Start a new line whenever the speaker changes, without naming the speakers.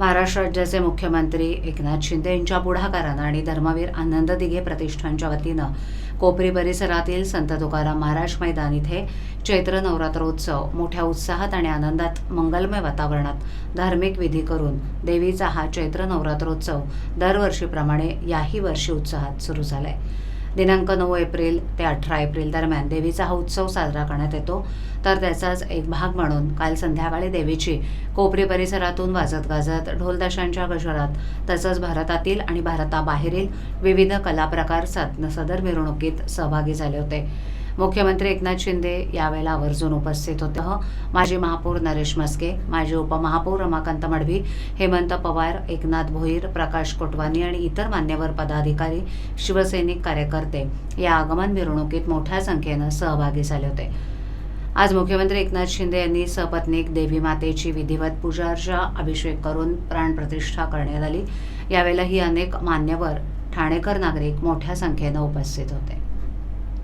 महाराष्ट्र राज्याचे मुख्यमंत्री एकनाथ शिंदे यांच्या पुढाकारानं आणि धर्मवीर आनंद दिघे प्रतिष्ठानच्या वतीनं कोपरी परिसरातील संत तुकाराम महाराज मैदान इथे चैत्र नवरात्रोत्सव मोठ्या उत्साहात आणि आनंदात मंगलमय वातावरणात धार्मिक विधी करून देवीचा हा चैत्र नवरात्रोत्सव दरवर्षीप्रमाणे याही वर्षी उत्साहात सुरू झालाय. दिनांक नऊ एप्रिल ते अठरा एप्रिल दरम्यान देवीचा हा उत्सव साजरा करण्यात येतो. तर त्याचाच एक भाग म्हणून काल संध्याकाळी देवीची कोपरी परिसरातून वाजत गाजत ढोलदशांच्या गजरात तसंच भारतातील आणि भारताबाहेरील विविध कलाप्रकार सदर मिरवणुकीत सहभागी झाले होते. मुख्यमंत्री एकनाथ शिंदे यावेळेला आवर्जून उपस्थित होते. हो, माजी महापौर नरेश मस्के माजी उपमहापौर रमाकांत मडवी हेमंत पवार एकनाथ भोईर प्रकाश कोटवानी आणि इतर मान्यवर पदाधिकारी शिवसैनिक कार्यकर्ते या आगमन मिरवणुकीत मोठ्या संख्येनं सहभागी झाले होते. आज मुख्यमंत्री एकनाथ शिंदे यांनी सपत्नीक देवी मातेची विधिवत पूजा अर्चा अभिषेक करून प्राणप्रतिष्ठा करण्यात आली. यावेळेला ही अनेक मान्यवर ठाणेकर नागरिक मोठ्या संख्येनं उपस्थित होते.